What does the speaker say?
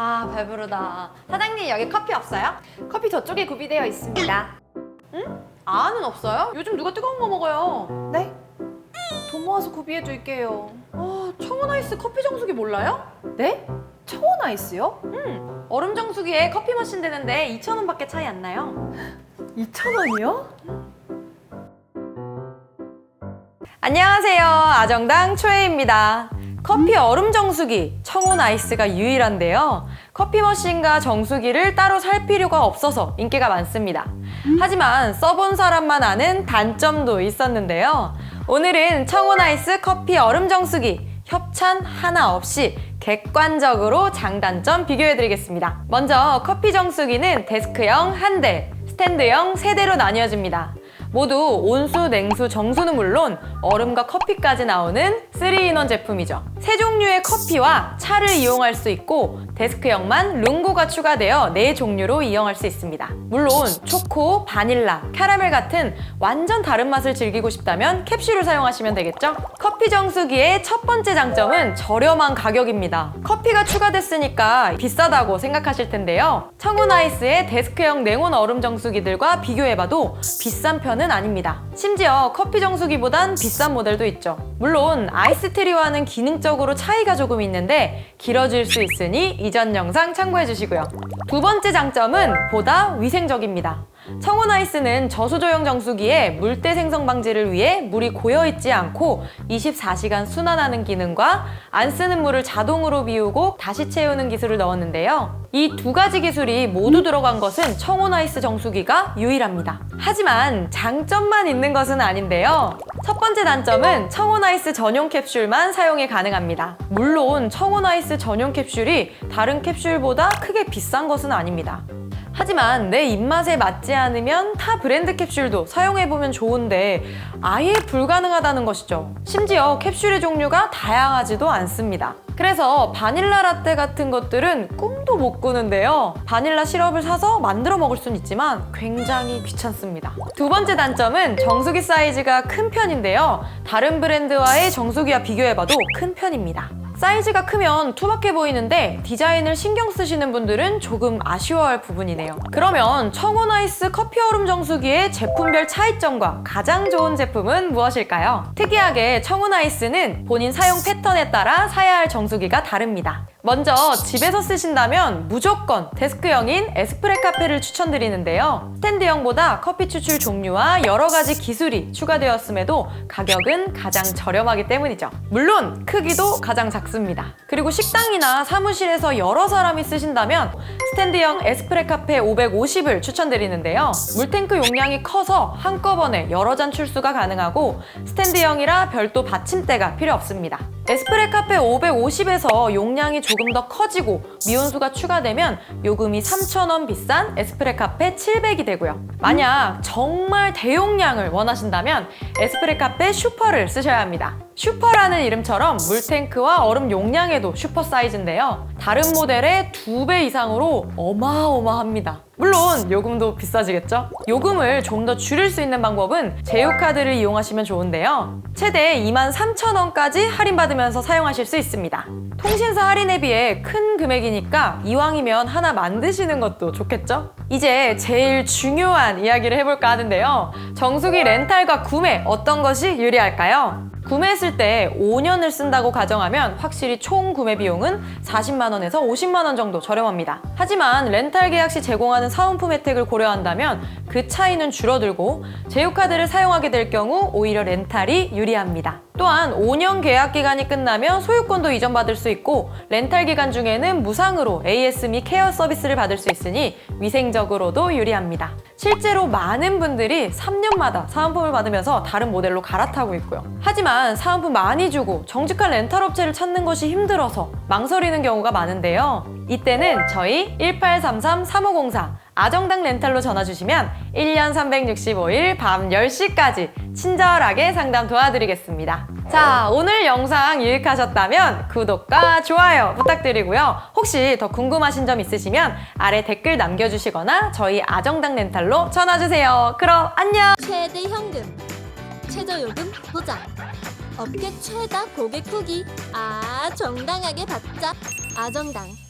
아 배부르다. 사장님 여기 커피 없어요? 커피 저쪽에 구비되어 있습니다. 아는 없어요? 요즘 누가 뜨거운 거 먹어요? 네? 돈 모아서 구비해 둘게요. 아 청원 아이스 커피 정수기 몰라요? 네? 청원 아이스요? 얼음 정수기에 커피 머신 되는데 2,000원밖에 차이 안 나요. 2,000원이요? 안녕하세요. 아정당 초혜입니다. 커피 얼음 정수기 청온 아이스가 유일한데요. 커피 머신과 정수기를 따로 살 필요가 없어서 인기가 많습니다. 하지만 써본 사람만 아는 단점도 있었는데요. 오늘은 청온 아이스 커피 얼음 정수기 협찬 하나 없이 객관적으로 장단점 비교해드리겠습니다. 먼저 커피 정수기는 데스크형 한 대, 스탠드형 세 대로 나뉘어집니다. 모두 온수, 냉수, 정수는 물론 얼음과 커피까지 나오는 3인원 제품이죠. 세 종류의 커피와 차를 이용할 수 있고 데스크형만 룽고가 추가되어 네 종류로 이용할 수 있습니다. 물론 초코, 바닐라, 캐러멜 같은 완전 다른 맛을 즐기고 싶다면 캡슐을 사용하시면 되겠죠? 커피 정수기의 첫 번째 장점은 저렴한 가격입니다. 커피가 추가됐으니까 비싸다고 생각하실 텐데요. 청운 아이스의 데스크형 냉온 얼음 정수기들과 비교해봐도 비싼 편은 아닙니다. 심지어 커피 정수기보단 비싼 모델도 있죠. 물론 아이스트리와는 기능적으로 차이가 조금 있는데 길어질 수 있으니 이전 영상 참고해 주시고요. 두 번째 장점은 보다 위생적입니다. 청온 아이스는 저수조형 정수기에 물때 생성 방지를 위해 물이 고여 있지 않고 24시간 순환하는 기능과 안 쓰는 물을 자동으로 비우고 다시 채우는 기술을 넣었는데요. 이 두 가지 기술이 모두 들어간 것은 청온 아이스 정수기가 유일합니다. 하지만 장점만 있는 것은 아닌데요. 첫 번째 단점은 청온 아이스 전용 캡슐만 사용이 가능합니다. 물론 청온 아이스 전용 캡슐이 다른 캡슐보다 크게 비싼 것은 아닙니다. 하지만 내 입맛에 맞지 않으면 타 브랜드 캡슐도 사용해보면 좋은데 아예 불가능하다는 것이죠. 심지어 캡슐의 종류가 다양하지도 않습니다. 그래서 바닐라 라떼 같은 것들은 꿈도 못 꾸는데요. 바닐라 시럽을 사서 만들어 먹을 순 있지만 굉장히 귀찮습니다. 두 번째 단점은 정수기 사이즈가 큰 편인데요. 다른 브랜드와의 정수기와 비교해봐도 큰 편입니다. 사이즈가 크면 투박해 보이는데 디자인을 신경 쓰시는 분들은 조금 아쉬워할 부분이네요. 그러면 청원 아이스 커피 얼음 정수기의 제품별 차이점과 가장 좋은 제품은 무엇일까요? 특이하게 청원 아이스는 본인 사용 패턴에 따라 사야 할 정수기가 다릅니다. 먼저 집에서 쓰신다면 무조건 데스크형인 에스프레 카페를 추천드리는데요. 스탠드형보다 커피 추출 종류와 여러 가지 기술이 추가되었음에도 가격은 가장 저렴하기 때문이죠. 물론 크기도 가장 작습니다. 그리고 식당이나 사무실에서 여러 사람이 쓰신다면 스탠드형 에스프레 카페 550을 추천드리는데요. 물탱크 용량이 커서 한꺼번에 여러 잔 출수가 가능하고 스탠드형이라 별도 받침대가 필요 없습니다. 에스프레 카페 550에서 용량이 조금 더 커지고 미온수가 추가되면 요금이 3,000원 비싼 에스프레 카페 700이 되고요. 만약 정말 대용량을 원하신다면 에스프레 카페 슈퍼를 쓰셔야 합니다. 슈퍼라는 이름처럼 물탱크와 얼음 용량에도 슈퍼 사이즈인데요. 다른 모델의 두 배 이상으로 어마어마합니다. 물론 요금도 비싸지겠죠? 요금을 좀 더 줄일 수 있는 방법은 제휴카드를 이용하시면 좋은데요. 최대 23,000원까지 할인받으면서 사용하실 수 있습니다. 통신사 할인에 비해 큰 금액이니까 이왕이면 하나 만드시는 것도 좋겠죠? 이제 제일 중요한 이야기를 해볼까 하는데요. 정수기 렌탈과 구매 어떤 것이 유리할까요? 구매했을 때 5년을 쓴다고 가정하면 확실히 총 구매 비용은 40만 원에서 50만 원 정도 저렴합니다. 하지만 렌탈 계약 시 제공하는 사은품 혜택을 고려한다면 그 차이는 줄어들고 제휴카드를 사용하게 될 경우 오히려 렌탈이 유리합니다. 또한 5년 계약 기간이 끝나면 소유권도 이전받을 수 있고 렌탈 기간 중에는 무상으로 AS 및 케어 서비스를 받을 수 있으니 위생적으로도 유리합니다. 실제로 많은 분들이 3년마다 사은품을 받으면서 다른 모델로 갈아타고 있고요. 하지만 사은품 많이 주고 정직한 렌탈 업체를 찾는 것이 힘들어서 망설이는 경우가 많은데요. 이때는 저희 1833-3504 아정당 렌탈로 전화 주시면 1년 365일 밤 10시까지 친절하게 상담 도와드리겠습니다. 자, 오늘 영상 유익하셨다면 구독과 좋아요 부탁드리고요. 혹시 더 궁금하신 점 있으시면 아래 댓글 남겨주시거나 저희 아정당 렌탈로 전화 주세요. 그럼 안녕! 최대 현금, 최저 요금 보장, 업계 최다 고객 후기, 아 정당하게 받자, 아정당.